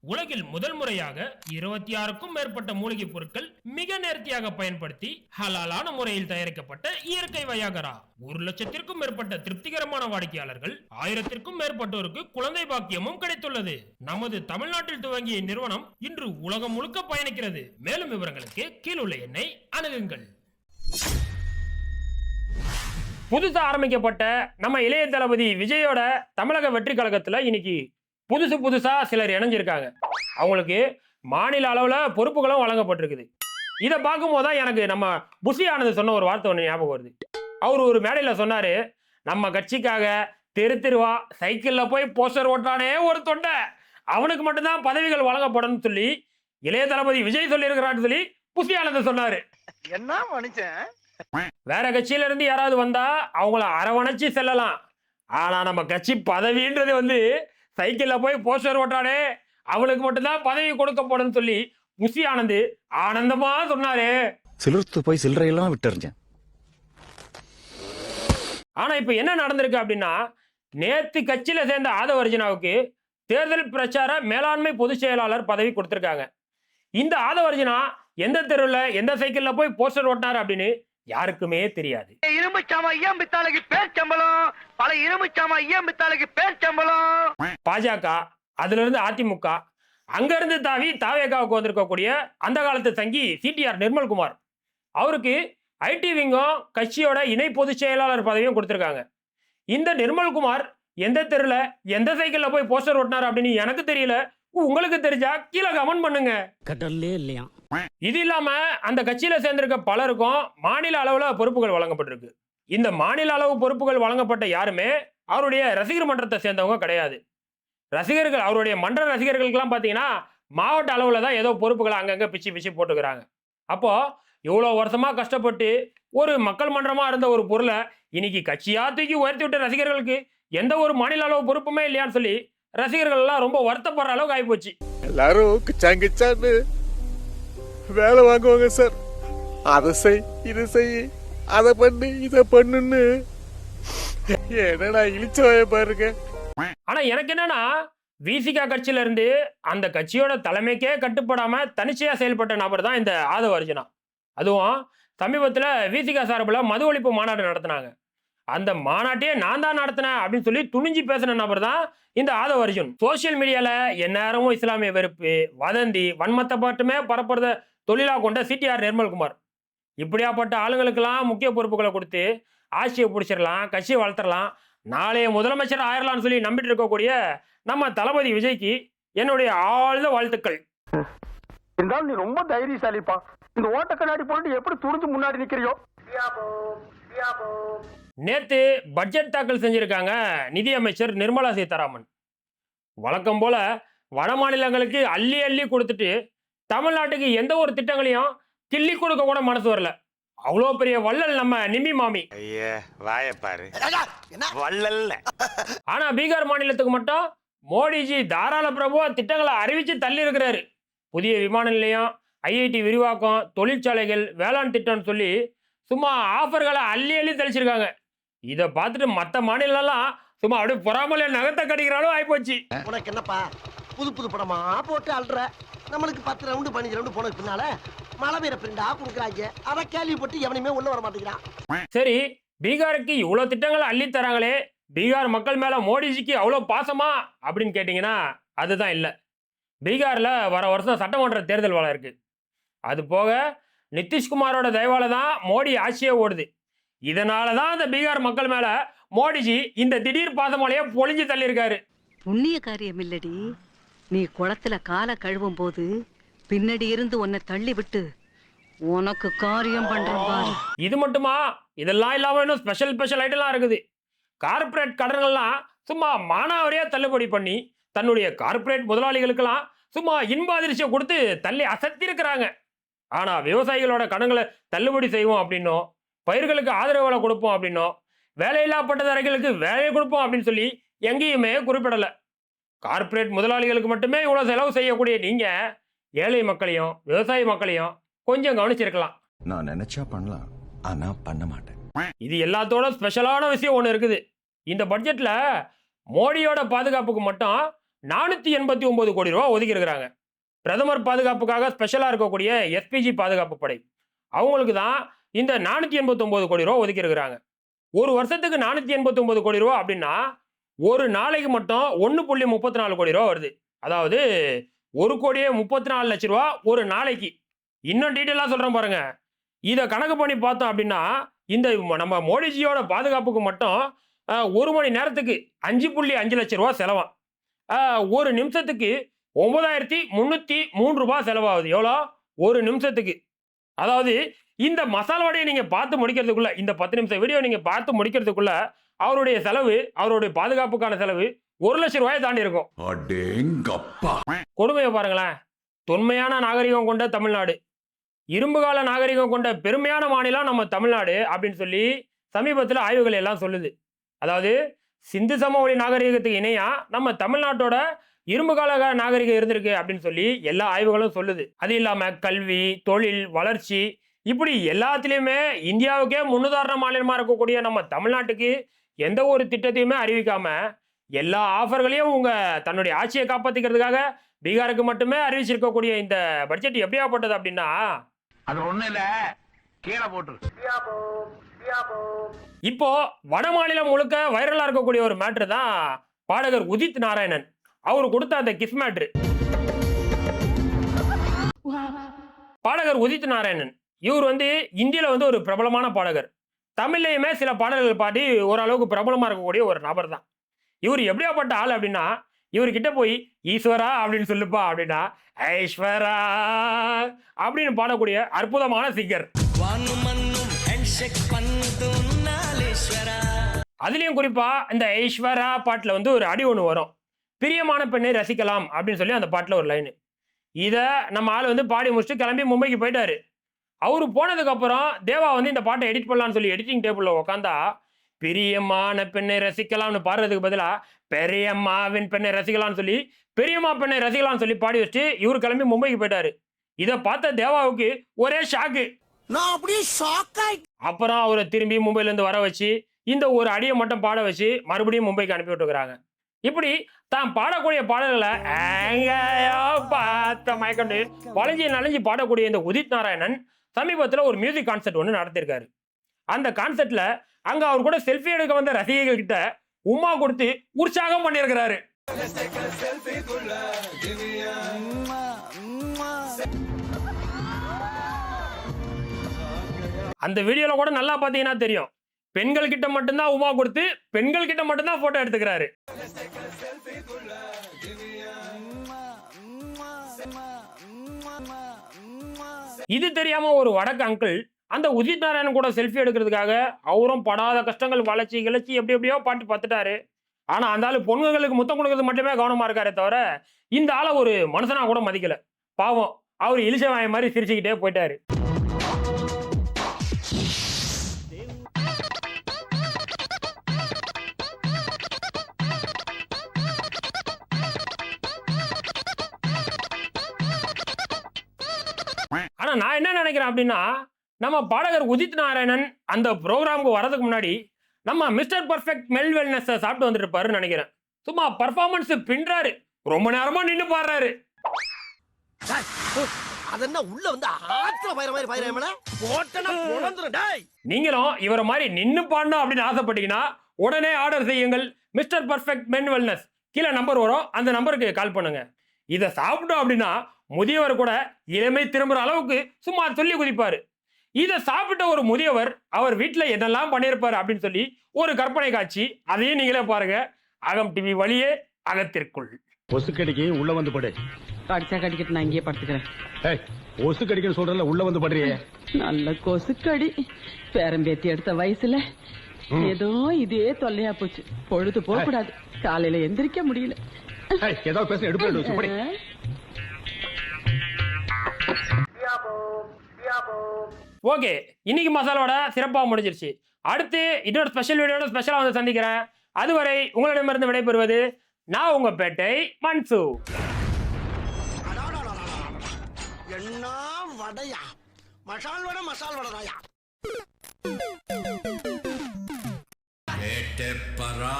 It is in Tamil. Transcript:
உலகில் முதல் முறையாக இருபத்தி ஆறுக்கும் மேற்பட்ட மூலிகைப் பொருட்கள் மிக நேர்த்தியாக பயன்படுத்தி ஹலாலான முறையில் தயாரிக்கப்பட்ட இயற்கை வயாகரா. ஒரு லட்சத்திற்கும் மேற்பட்ட திருப்திகரமான வாடிக்கையாளர்கள் ஆயிரத்திற்கும் மேற்பட்டோருக்கு குழந்தை பாக்கியமும் கிடைத்துள்ளது. நமது தமிழ்நாட்டில் துவங்கிய நிறுவனம் இன்று உலகம் முழுக்க பயணிக்கிறது. மேலும் விவரங்களுக்கு கீழுள்ள எண்ணை அணுகுங்கள். புதுசா ஆரம்பிக்கப்பட்ட நம்ம இளைய தளபதி விஜயோட தமிழக வெற்றி கழகத்துல இன்னைக்கு புதுசு புதுசா சிலர் இணைஞ்சிருக்காங்க. அவங்களுக்கு மாநில அளவுல பொறுப்புகளும் வழங்கப்பட்டிருக்குது. இதை பார்க்கும்போது தான் எனக்கு நம்ம புஷி ஆனந்த் சொன்ன ஒரு வார்த்தை ஒன்று ஞாபகம் வருது. அவர் ஒரு மேடையில் சொன்னாரு நம்ம கட்சிக்காக தெரு தெருவா சைக்கிளில் போய் போஸ்டர் ஓட்டானே ஒரு தொண்டை. அவனுக்கு மட்டும்தான் பதவிகள் வழங்கப்படும் சொல்லி இளைய தளபதி விஜய் சொல்லியிருக்கிறான்னு சொல்லி புஷி ஆனந்த் சொன்னாரு. என்ன மனுஷன்? வேற கட்சியில இருந்து யாராவது வந்தா அவங்கள அரவணைச்சு செல்லலாம். ஆனா நம்ம கட்சி பதவின்றது வந்து சைக்கிள்ல போய் போஸ்டர் ஓட்டானே அவனுக்கு மட்டும்தான் பதவி கொடுக்கப்படும் சொல்லி புஷி ஆனந்த் ஆனந்தமா சொன்னாரு. சிலிர்த்து போய் சில்லறையெல்லாம் விட்டுறிஞ்சேன். ஆனா இப்ப என்ன நடந்திருக்கு அப்படின்னா நேத்து கட்சியில சேர்ந்த ஆதவர்ஜினாவுக்கு தேர்தல் பிரச்சார மேலாண்மை பொதுச் செயலாளர் பதவி கொடுத்திருக்காங்க. இந்த ஆதவர்ஜினா எந்த தெருவில் எந்த சைக்கிள்ல போய் போஸ்டர் ஓட்டினார் அப்படின்னு யாருக்குமே தெரியாது. இரும்பு சாமா ஐயம் பித்தாளுக்கு பேர் சம்பளம். பல இரும்பு சாமா ஐயம் பித்தாளுக்கு பேர் சம்பளம். பாஜக அதுல இருந்து அதிமுக அங்க இருந்து தாவி தாவேகாவுக்கு வந்திருக்கக்கூடிய அந்த காலத்து தங்கி சிடிஆர் நிர்மல்குமார். அவருக்கு ஐடி விங்கும் கட்சியோட இணை பொதுச் செயலாளர் பதவியும் கொடுத்திருக்காங்க. இந்த நிர்மல்குமார் எந்த தெருல எந்த சைக்கிள்ல போய் போஸ்டர் ஓட்டினார் அப்படின்னு எனக்கு தெரியல. உங்களுக்கு தெரிஞ்சா கீழே கமெண்ட் பண்ணுங்க. கடல்லே இல்லையா இது இல்லாம அந்த கட்சியில சேர்ந்திருக்க பலருக்கும் மாநில அளவுல பொறுப்புகள் வழங்கப்பட்டிருக்கு. இந்த மாநில அளவு பொறுப்புகள் வழங்கப்பட்ட யாருமே அவருடைய ரசிகர் மன்றத்தை சேர்ந்தவங்க கிடையாது. ரசிகர்கள் அவருடைய மன்ற ரசிகர்களுக்கெல்லாம் பார்த்தீங்கன்னா மாவட்ட அளவில் தான் ஏதோ பொறுப்புகளை அங்கங்கே பிச்சு பிச்சு போட்டுக்கிறாங்க. அப்போ இவ்வளோ வருஷமா கஷ்டப்பட்டு ஒரு மக்கள் மன்றமாக இருந்த ஒரு பொருளை இன்னைக்கு கட்சியா தூக்கி உயர்த்தி விட்ட ரசிகர்களுக்கு எந்த ஒரு மாநில அளவு பொறுப்புமே இல்லையான்னு சொல்லி ரசிகர்கள் எல்லாம் ரொம்ப வருத்தப்படுற அளவுக்கு ஆகிப்போச்சு எல்லாரும் வேலை வாங்குவாங்க சார் அதை செய் இதை செய் அதை பண்ணு இதை பண்ணுன்னு. என்னடா இழிச்சவாய பாருங்க. ஆனா எனக்கு என்னன்னா விசிகா கட்சியில இருந்து அந்த கட்சியோட தலைமைக்கே கட்டுப்படாம தனிச்சையா செயல்பட்ட நபர் தான் இந்த ஆதவ அர்ஜுனா. அதுவும் சமீபத்துல விசிகா சார்பில் மது ஒழிப்பு மாநாடு நடத்தினாங்க. அந்த மாநாட்டையே நான் தான் நடத்தினேன் அப்படின்னு சொல்லி துணிஞ்சு பேசின நபர் தான் இந்த ஆதவ அர்ஜுன். சோசியல் மீடியால எந்நேரமும் இஸ்லாமிய வெறுப்பு வதந்தி வன்மத்தை மட்டுமே பரப்புறத தொழிலா கொண்ட சிடிஆர் நிர்மல்குமார். இப்படியாப்பட்ட ஆளுங்களுக்கெல்லாம் முக்கிய பொறுப்புகளை கொடுத்து ஆட்சியை பிடிச்சிடலாம் கட்சியை வளர்த்துடலாம். நாளைய முதலமைச்சர் ஆயிரலாம்னு சொல்லி நம்பிட்டு இருக்கக்கூடிய நம்ம தளபதி விஜய்க்கு என்னுடைய ஆழ்ந்த வாழ்த்துக்கள். இருந்தாலும் நீ ரொம்ப தைரியசாலிப்பா. இந்த ஓட்ட கண்ணாடி போட்டு எப்படி துணிஞ்சு முன்னாடி நிக்கிறியோ? நேத்து பட்ஜெட் தாக்கல் செஞ்சிருக்காங்க நிதியமைச்சர் நிர்மலா சீதாராமன். வழக்கம் போல வட மாநிலங்களுக்கு அள்ளி அள்ளி கொடுத்துட்டு தமிழ்நாட்டுக்கு எந்த ஒரு திட்டங்களையும் கிள்ளி கொடுக்க கூட மனசு வரல. அவ்வளோ பெரிய வள்ளல் நம்ம நிம்மி மாமி. ஐயா வாயப்பாரு வள்ளல்ல ஆனா பீகார் மாநிலத்துக்கு மட்டும் மோடிஜி தாராள பிரபுவா திட்டங்களை அறிவிச்சு தள்ளி இருக்கிறாரு புதிய விமான நிலையம் ஐஐடி விரிவாக்கம் தொழிற்சாலைகள் வேளாண் திட்டம்னு சொல்லி சும்மா ஆஃபர்களை அள்ளி அள்ளி தெளிச்சிருக்காங்க. இதை பார்த்துட்டு மற்ற மாநிலம்லாம் சும்மா அப்படியே பொறாமலே நகத்தை கடிக்கிறாலும் ஆயிப்போச்சு. உனக்கு என்னப்பா? புது புது படமா போட்டு அல்ற நம்மளுக்கு பத்து ரவுண்டு பதினஞ்சு ரவுண்டு போனதுக்கு பின்னால மழை பெய்ய பிரிண்டா கொடுக்குறாங்க. அதை கேள்விப்பட்டு எவனையுமே உள்ள வர மாட்டேங்கிறான். சரி பீகாருக்கு இவ்வளோ திட்டங்களை அள்ளி தராங்களே பீகார் மக்கள் மேலே மோடிஜிக்கு அவ்வளோ பாசமா அப்படின்னு கேட்டிங்கன்னா அதுதான் இல்லை. பீகாரில் வர வருஷம் சட்டமன்ற தேர்தல் வளம் இருக்கு. அது போக நிதிஷ்குமாரோட தயவால தான் மோடி ஆட்சியே ஓடுது. இதனால தான் அந்த பீகார் மக்கள் மேலே மோடிஜி இந்த திடீர் பாசமலையை பொழிஞ்சு தள்ளியிருக்காரு. புண்ணிய காரியம் இல்லடி. நீ குளத்துல காலை கழுவும் போது பின்னாடி இருந்து உன்னை தள்ளி விட்டு உனக்கு காரியம் பண்றேன் இது மட்டுமா? இதெல்லாம் இல்லாம இன்னும் ஸ்பெஷல் ஸ்பெஷல் ஐட்டம்லாம் இருக்குது. கார்ப்பரேட் கடன்கள்லாம் சும்மா மானாவரியா தள்ளுபடி பண்ணி தன்னுடைய கார்ப்பரேட் முதலாளிகளுக்கெல்லாம் சும்மா இன்ப அதிர்ச்சியை கொடுத்து தள்ளி அசத்திருக்கிறாங்க. ஆனா விவசாயிகளோட கடன்களை தள்ளுபடி செய்வோம் அப்படின்னும் பயிர்களுக்கு ஆதரவுகளை கொடுப்போம் அப்படின்னும் வேலையில்லா பட்டதாரிகளுக்கு வேலையை கொடுப்போம் அப்படின்னு சொல்லி எங்கேயுமே குறிப்பிடலை. கார்ப்பரேட் முதலாளிகளுக்கு மட்டுமே இவ்வளோ செலவு செய்யக்கூடிய நீங்க ஏழை மக்களையும் விவசாய மக்களையும் கொஞ்சம் கவனிச்சிருக்கலாம். நான் நினைச்சா பண்ணலாம் ஆனா பண்ண மாட்டேன். இது எல்லாத்தோட ஸ்பெஷலான விஷயம் ஒன்று இருக்குது. இந்த பட்ஜெட்டில் மோடியோட பாதுகாப்புக்கு மட்டும் நானூற்றி எண்பத்தி ஒம்பது கோடி ரூபா ஒதுக்கியிருக்கிறாங்க பிரதமர் பாதுகாப்புக்காக ஸ்பெஷலாக இருக்கக்கூடிய எஸ்பிஜி பாதுகாப்பு படை. அவங்களுக்கு தான் இந்த நானூற்றி எண்பத்தொம்போது கோடி ரூபா ஒதுக்கியிருக்கிறாங்க ஒரு வருஷத்துக்கு நானூற்றி எண்பத்தொம்போது கோடி ரூபா அப்படின்னா ஒரு நாளைக்கு மட்டும் ஒன்று புள்ளி முப்பத்தி நாலு கோடி ரூபா வருது. அதாவது ஒரு கோடியே முப்பத்தி நாலு லட்ச ரூபா ஒரு நாளைக்கு. இன்னும் டீட்டெயிலாக சொல்கிறேன் பாருங்க. இதை கணக்கு பண்ணி பார்த்தோம் அப்படின்னா இந்த நம்ம மோடிஜியோட பாதுகாப்புக்கு மட்டும் ஒரு மணி நேரத்துக்கு அஞ்சு புள்ளி அஞ்சு லட்ச ரூபா செலவாம் ஒரு நிமிஷத்துக்கு ஒன்பதாயிரத்தி முந்நூற்றி மூணு ரூபா செலவாகுது. எவ்வளோ? ஒரு நிமிஷத்துக்கு. அதாவது இந்த மசால் வடையை நீங்கள் பார்த்து முடிக்கிறதுக்குள்ளே இந்த பத்து நிமிஷம் வீடியோ நீங்கள் பார்த்து முடிக்கிறதுக்குள்ள அவருடைய செலவு அவருடைய பாதுகாப்புக்கான செலவு ஒரு லட்சம் ரூபாயை தாண்டி இருக்கும். கொடுமையை பாருங்களேன். தொன்மையான நாகரிகம் கொண்ட தமிழ்நாடு. இரும்பு கால நாகரிகம் கொண்ட பெருமையான மாநிலம் நம்ம தமிழ்நாடு அப்படின்னு சொல்லி சமீபத்தில் ஆய்வுகள் எல்லாம் சொல்லுது. அதாவது சிந்து சமவெளி நாகரிகத்துக்கு இணையா நம்ம தமிழ்நாட்டோட இரும்பு கால நாகரிகம் இருந்திருக்கு அப்படின்னு சொல்லி எல்லா ஆய்வுகளும் சொல்லுது. அது இல்லாம கல்வி தொழில் வளர்ச்சி இப்படி எல்லாத்துலேயுமே இந்தியாவுக்கே முன்னுதாரண மாநிலமா இருக்கக்கூடிய நம்ம தமிழ்நாட்டுக்கு எந்த ஒரு திட்டத்தையுமே அறிவிக்காம எல்லா ஆஃபர்களையும் உங்க தன்னுடைய ஆட்சியை காப்பாத்திக்கிறதுக்காக பீகாருக்கு மட்டுமே அறிவிச்சிருக்கக்கூடிய இந்த பட்ஜெட் எப்படியாப்பட்டது அப்படின்னா? அது ஒண்ணு இல்ல. கீழே போட்டுரு. இப்போ வட மாநிலம் முழுக்க வைரலா இருக்கக்கூடிய ஒரு மேட்ரு தான் பாடகர் உதித் நாராயணன். அவர் கொடுத்த அந்த கிஸ் மேட்ரு பாடகர் உதித் நாராயணன். இவர் வந்து இந்தியில வந்து ஒரு பிரபலமான பாடகர் தமிழ்லையுமே சில பாடல்கள் பாடி ஓரளவுக்கு பிரபலமா இருக்கக்கூடிய ஒரு நபர் தான் இவர் எப்படியாப்பட்ட ஆள் அப்படின்னா இவர்கிட்ட போய் ஈஸ்வரா அப்படின்னு சொல்லுப்பா அப்படின்னா ஐஸ்வரா அப்படின்னு பாடக்கூடிய அற்புதமான சிங்கர். அதுலயும் குறிப்பா இந்த ஐஸ்வரா பாட்டுல வந்து ஒரு அடி ஒன்று வரும். பிரியமான பெண்ணை ரசிக்கலாம் அப்படின்னு சொல்லி அந்த பாட்டுல ஒரு லைனு இதை நம்ம ஆள் வந்து பாடி முடிச்சுட்டு கிளம்பி மும்பைக்கு போயிட்டாரு. அவரு போனதுக்கு அப்புறம் தேவா வந்து இந்த பாட்டை எடிட் பண்ணலாம்னு சொல்லி எடிட்டிங் டேபிள்ல உட்காந்தா பிரியமான பெண்ணை ரசிக்கலாம்னு பாடுறதுக்கு பதிலா பெரியம்மாவின் பெண்ணை ரசிக்கலாம்னு சொல்லி பெரியம்மா பெண்ணை ரசிக்கலாம்னு சொல்லி பாடி வச்சுட்டு இவர் கிளம்பி மும்பைக்கு போயிட்டாரு. இதை பார்த்த தேவாவுக்கு ஒரே ஷாக்கு நான் அப்படியே ஷாக் அப்புறம் அவரை திரும்பி மும்பைல இருந்து வர வச்சு இந்த ஒரு அடியை மட்டும் பாட வச்சு மறுபடியும் மும்பைக்கு அனுப்பி விட்டுருக்காங்க இப்படி தான் பாடக்கூடிய பாடல்களை பார்த்த மயக்கண்டு வளைஞ்சி நனைஞ்சு பாடக்கூடிய இந்த உதித் நாராயணன் சமீபத்தில் ஒரு மியூசிக் கான்சர்ட் ஒன்று நடத்திருக்காரு. அந்த கான்சர்ட்ல அங்க அவர் கூட செல்ஃபி எடுக்க வந்த ரசிகர்கள் கிட்ட உமா கொடுத்து உற்சாகம் பண்ணியிருக்கிறாரு அந்த வீடியோல கூட நல்லா பாத்தீங்கன்னா தெரியும். பெண்கள் கிட்ட மட்டும்தான் உமா கொடுத்து பெண்கள் கிட்ட மட்டும்தான் போட்டோ எடுத்துக்கிறாரு. இது தெரியாம ஒரு வடக்கு அங்கிள் அந்த உதித் நாராயணன் கூட செல்ஃபி எடுக்கிறதுக்காக அவரும் படாத கஷ்டங்கள் வளர்ச்சி கிளச்சி எப்படி எப்படியோ பாட்டு பார்த்துட்டாரு ஆனா அந்த ஆளு பொண்ணுங்களுக்கு முத்தம் கொடுக்கறது மட்டுமே கவனமா இருக்காரே தவிர இந்த ஆளை ஒரு மனுஷனா கூட மதிக்கல. பாவம் அவர் இலிச்சவாய மாதிரி சிரிச்சுக்கிட்டே போயிட்டாரு. நினைக்கிறேன் அப்படின்னா நம்ம பாடகர் உதித் நாராயணன் அந்த ப்ரோக்ராமுக்கு வரதுக்கு முன்னாடி நம்ம மிஸ்டர் பர்ஃபெக்ட் மெல் வெல்னஸ் சாப்பிட்டு வந்துருப்பாருன்னு நினைக்கிறேன். சும்மா பர்ஃபார்மன்ஸ் பின்றாரு. ரொம்ப நேரமா நின்று பாடுறாரு. நீங்களும் இவரை மாதிரி நின்று பாடணும் அப்படின்னு ஆசைப்பட்டீங்கன்னா உடனே ஆர்டர் செய்யுங்கள். மிஸ்டர் பர்ஃபெக்ட் மென் வெல்னஸ் கீழே நம்பர் வரும். அந்த நம்பருக்கு கால் பண்ணுங்க. இதை சாப்பிட்டோம் அப்படின்னா முதியவர் கூட இளமை திரும்புற அளவுக்கு சும்மா சொல்லி குதிப்பாரு. இதை சாப்பிட்ட ஒரு முதியவர் அவர் வீட்டில் என்னெல்லாம் பண்ணியிருப்பாரு அப்படின்னு சொல்லி ஒரு கற்பனை காட்சி அதையும் நீங்களே பாருங்க. அகம் டிவி வழியே அகத்திற்குள். கொசு கடிக்கு உள்ள வந்து படு. கடிச்சா கடிக்கிட்டு நான் இங்கேயே படுத்துக்கிறேன். கொசு கடிக்குன்னு சொல்றல உள்ள வந்து படுறியே நல்ல கொசுக்கடி. பேரம்பேத்தி எடுத்த வயசுல ஏதோ இதே தொல்லையா போச்சு. பொழுது போக கூடாது காலையில எந்திரிக்க முடியல. ஏதோ பேச எடுப்பு ஓகே இன்னைக்கு மசாலோட சிறப்பாக முடிஞ்சிருச்சு. அடுத்து இன்னொரு ஸ்பெஷல் வீடியோட ஸ்பெஷலாக வந்து சந்திக்கிறேன். அதுவரை உங்களிடமிருந்து விடைபெறுவது நான் உங்க பேட்டை மன்சு. என்ன வடையா? மசால் வடை மசால் வடை தாயா பரா